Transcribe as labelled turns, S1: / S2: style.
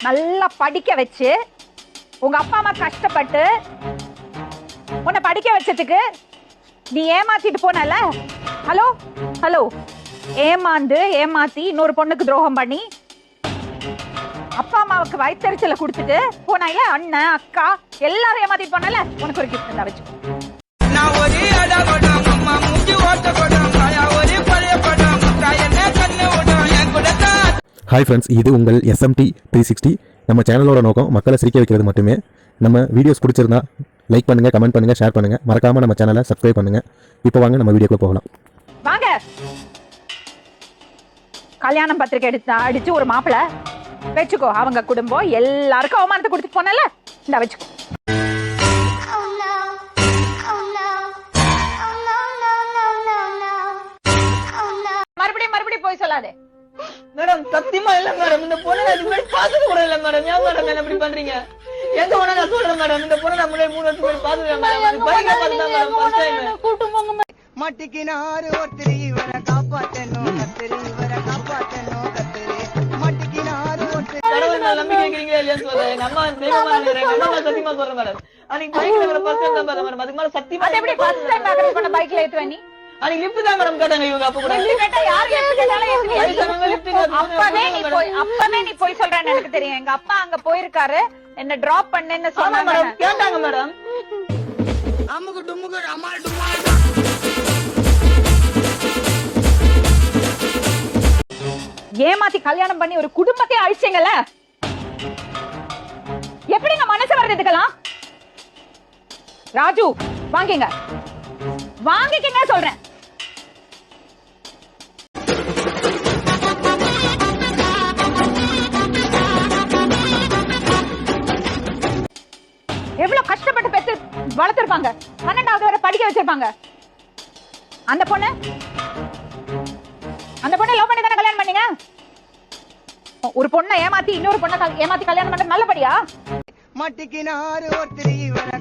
S1: நல்லா படிக்க வச்சு உங்க அப்பா அம்மா கஷ்டப்பட்டு உன்னை படிக்க வச்சதுக்கு நீ ஏமாத்திட்டு போனல ஹலோ ஹலோ ஏமாந்து ஏமாத்தி இன்னொரு பொண்ணுக்கு துரோகம் பண்ணி அப்பா அம்மாவுக்கு வயிற்றுச்சலை கொடுத்துட்டு போனாயே அண்ணன் அக்கா எல்லாரும் ஏமாத்திட்டு போனல உனக்கு ஒரு கிஃப்ட் தான் வச்சுக்கோ.
S2: ஹாய் ஃப்ரெண்ட்ஸ் இது உங்கள் எஸ்எம்டி த்ரீ சிக்ஸ்டி நம்ம சேனலோட நோக்கம் மக்களை சிரிக்க வைக்கிறது மட்டுமே. நம்ம வீடியோஸ் பிடிச்சிருந்தா லைக் பண்ணுங்கள் கமெண்ட் பண்ணுங்கள் ஷேர் பண்ணுங்கள் மறக்காமல் நம்ம சேனலை சப்ஸ்கிரைப் பண்ணுங்கள் இப்போ வாங்க நம்ம வீடியோக்குள்ள போகலாம்.
S1: வாங்க. கல்யாணம் பத்திரிக்கை எடுத்து அடிச்சு ஒரு மாப்பிளை வச்சுக்கோ. அவங்க குடும்பம் எல்லாருக்கும் அவமானத்தை கொடுத்துட்டு போனல இந்த வச்சுக்கோ.
S3: மேடம் சத்தியமா இல்ல மேடம். இந்த பொண்ணை நான் இதுக்கு முன்னாடி பார்த்தது கூட இல்ல மேடம். ஏன் மேடம் என்ன இப்படி பண்றீங்க? எங்க வேணா நான் சொல்றேன் மேடம். இந்த பொண்ணை நான் முன்னாடி மூணு வருஷம் பார்த்தது மேடம். பைக்கை பார்த்து மேடம் ஃபர்ஸ்ட் டைம்
S4: மட்டிக்கினாரு ஒருத்தர் இவரை காப்பாத்தணும். கத்திரி இவரை காப்பாத்தணும். கத்திரி மட்டிக்கினாரு ஒருத்தர்.
S3: கடவுள் மேல நம்பிக்கை வைக்கிறீங்களா இல்லையான்னு சொல்றேன் எங்க அம்மா தெய்வமா நினைக்கிறேன். எங்க அம்மா மேல சத்தியமா சொல்றேன் மேடம். அன்னைக்கு பைக்ல மேல ஃபர்ஸ்ட் டைம் தான் பார்த்தேன் மேடம். அதுக்கு மேல சத்தியமா
S1: அது எப்படி ஃபர்ஸ்ட் டைம் பண்ண பைக்ல ஏத்துவ நீ?
S3: அன்னைக்கு தான் மேடம் கேட்டாங்க இவங்க அப்ப கூட.
S1: அப்பவே நீ போய் அப்பவே நீ போய் சொல்றேன்னு எனக்கு தெரியும். எங்க அப்பா அங்க போயிருக்காரு. என்ன டிராப் பண்ணுன்னு சொன்னாங்க.
S3: மேடம் கேட்டாங்க மேடம்.
S4: அம்முக்கு டும்முக்கு அம்மாள் டும்மாள்.
S1: ஏமாத்தி கல்யாணம் பண்ணி ஒரு குடும்பத்தை அழிச்சீங்கல்ல? எப்படிங்க மனசு வருது இதுக்கெல்லாம்? ராஜு வாங்கிங்க. வாங்கிக்கங்க சொல்றேன். வளர்த்திருப்பாங்க. பன்னெண்டாவது வரை படிக்க வச்சிருப்பாங்க. அந்த பொண்ணு? அந்த பொண்ணை லவ் பண்ணி தானே கல்யாணம் பண்ணீங்க? ஒரு பொண்ணை ஏமாத்தி இன்னொரு பொண்ணை ஏமாத்தி கல்யாணம் பண்றது நல்லபடியா?
S4: மட்டிக்கினாரு ஒருத்தர் இவரை